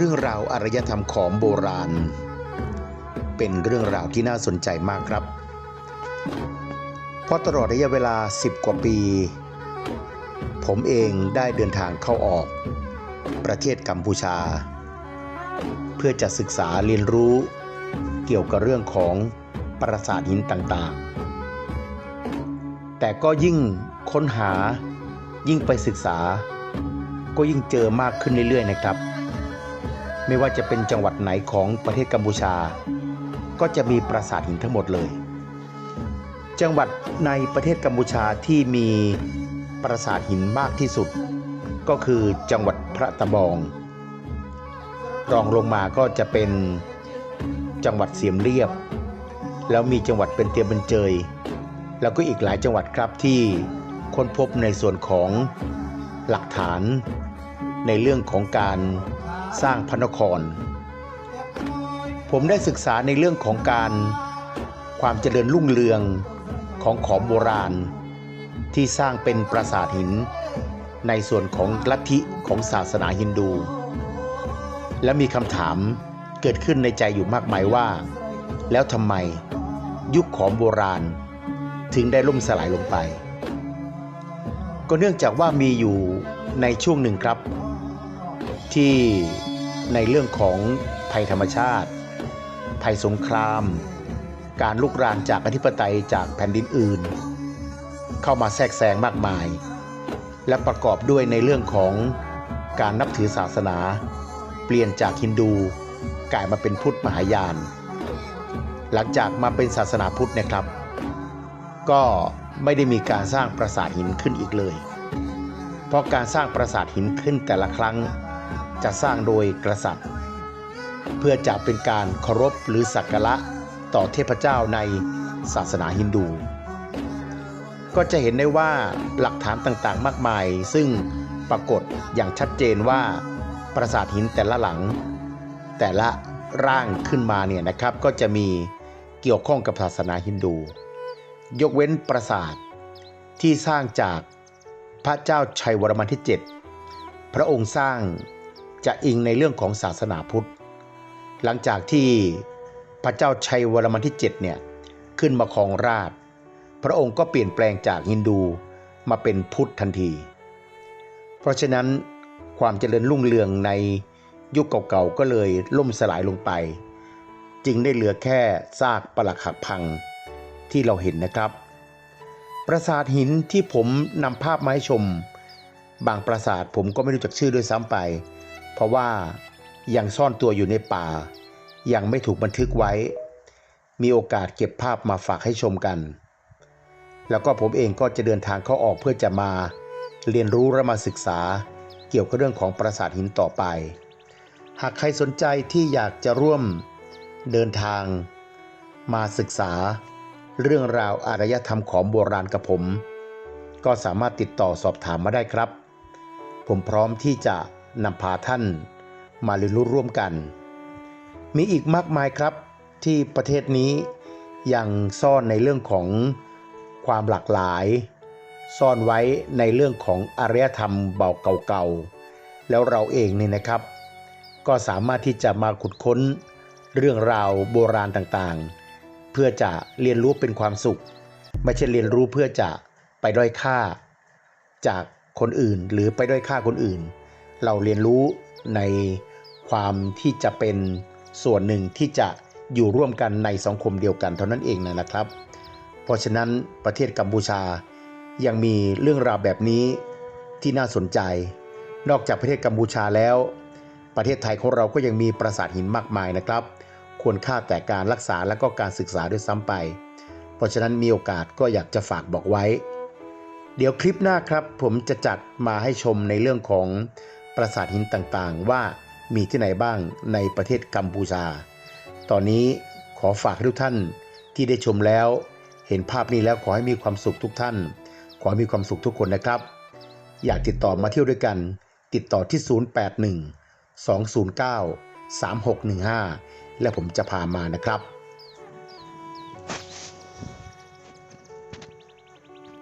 เรื่องราวอารยธรรมของโบราณ เป็นเรื่องราวที่น่าสนใจมากครับ เพราะตลอดระยะเวลา 10 กว่าปี ผมเองได้เดินทางเข้าออก ประเทศกัมพูชา เพื่อจะศึกษาเรียนรู้ เกี่ยวกับเรื่องของปราสาทหินต่างๆ แต่ก็ยิ่งค้นหายิ่งไปศึกษา ก็ยิ่งเจอมากขึ้นเรื่อยๆนะครับ ไม่ว่าจะเป็นจังหวัดไหนของประเทศกัมพูชา ก็จะมีปราสาทหินทั้งหมดเลย จังหวัดในประเทศกัมพูชาที่มีปราสาทหินมากที่สุด ก็คือจังหวัดพระตะบอง รองลงมาก็จะเป็นจังหวัดเสียมเรียบ แล้วมีจังหวัดเป็นเตียมเป็นเจย แล้วก็อีกหลายจังหวัดครับที่ค้นพบในส่วนของหลักฐานในเรื่องของการ สร้างพระนคร ผมได้ศึกษาในเรื่องของการความเจริญรุ่งเรืองของของโบราณ ที่สร้างเป็นปราสาทหิน ในส่วนของลัทธิของศาสนาฮินดู และมีคำถามเกิดขึ้นในใจอยู่มากมายว่า แล้วทำไมยุคของโบราณ ถึงได้ล่มสลายลงไป ก็เนื่องจากว่ามีอยู่ในช่วงหนึ่งครับ ที่ในเรื่องของภัยธรรมชาติ ภัยสงคราม การลุกรานจากอธิปไตยจากแผ่นดินอื่น เข้ามาแทรกแซงมากมาย และประกอบด้วยในเรื่องของการนับถือศาสนา เปลี่ยนจากฮินดูกลายมาเป็นพุทธมหายาน หลังจากมาเป็นศาสนาพุทธนะครับ ก็ไม่ได้มีการสร้างปราสาทหินขึ้นอีกเลย เพราะการสร้างปราสาทหินขึ้นแต่ละครั้ง จะสร้างโดยกษัตริย์ เพื่อจะเป็นการเคารพหรือสักการะต่อเทพเจ้าในศาสนาฮินดู ก็จะเห็นได้ว่าหลักฐานต่างๆมากมาย ซึ่งปรากฏอย่างชัดเจนว่าปราสาทหินแต่ละหลัง แต่ละร่างขึ้นมาเนี่ยนะครับ ก็จะมีเกี่ยวข้องกับศาสนาฮินดู ยกเว้นปราสาทที่สร้างจากพระเจ้าชัยวรมันที่ 7 พระองค์สร้าง จะอิงในเรื่องของศาสนาพุทธ หลังจากที่พระเจ้าชัยวรมันที่7เนี่ยขึ้นมาครองราช พระองค์ก็เปลี่ยนแปลงจากฮินดูมาเป็นพุทธทันที เพราะฉะนั้นความเจริญรุ่งเรืองในยุคเก่าๆก็เลยล่มสลายลงไป จึงได้เหลือแค่ซากปรักหักพังที่เราเห็นนะครับ ปราสาทหินที่ผมนำภาพมาให้ชม บางปราสาทผมก็ไม่รู้จักชื่อด้วยซ้ำไป เพราะว่ายังซ่อนตัวอยู่ในป่า ยังไม่ถูกบันทึกไว้ มีโอกาสเก็บภาพมาฝากให้ชมกัน แล้วก็ผมเองก็จะเดินทางเข้าออกเพื่อจะมา เรียนรู้และมาศึกษา เกี่ยวกับเรื่องของปราสาทหินต่อไป หากใครสนใจที่อยากจะร่วมเดินทาง มาศึกษา เรื่องราวอารยธรรมของโบราณกับผม ก็สามารถติดต่อสอบถามมาได้ครับ ผมพร้อมที่จะ นำพาท่านมาเรียนรู้ร่วมกัน มีอีกมากมายครับที่ประเทศนี้ยังซ่อนในเรื่องของความหลากหลาย ซ่อนไว้ในเรื่องของอารยธรรมเบาเก่าๆ แล้วเราเองนี่นะครับ ก็สามารถที่จะมาขุดค้นเรื่องราวโบราณต่างๆ เพื่อจะเรียนรู้เป็นความสุข ไม่ใช่เรียนรู้เพื่อจะไปด้อยค่า จากคนอื่นหรือไปด้อยค่าคนอื่น เราเรียนรู้ในความที่จะเป็นส่วนหนึ่งที่จะอยู่ร่วมกันในสังคมเดียวกันเท่านั้นเองนะครับ เพราะฉะนั้นประเทศกัมพูชายังมีเรื่องราวแบบนี้ที่น่าสนใจ นอกจากประเทศกัมพูชาแล้ว ประเทศไทยของเราก็ยังมีปราสาทหินมากมายนะครับ ควรค่าแต่การรักษาและก็การศึกษาด้วยซ้ำไป เพราะฉะนั้นมีโอกาสก็อยากจะฝากบอกไว้ เดี๋ยวคลิปหน้าครับ ผมจะจัดมาให้ชมในเรื่องของ ปราสาทหินต่างๆ ว่ามีที่ไหนบ้างในประเทศกัมพูชา ตอนนี้ขอฝากให้ทุกท่านที่ได้ชมแล้ว เห็นภาพนี้แล้วขอให้มีความสุขทุกท่าน ขอให้มีความสุขทุกคนนะครับ อยากติดต่อมาเที่ยวด้วยกัน ติดต่อที่ 081 209 3615 และผมจะพามานะครับ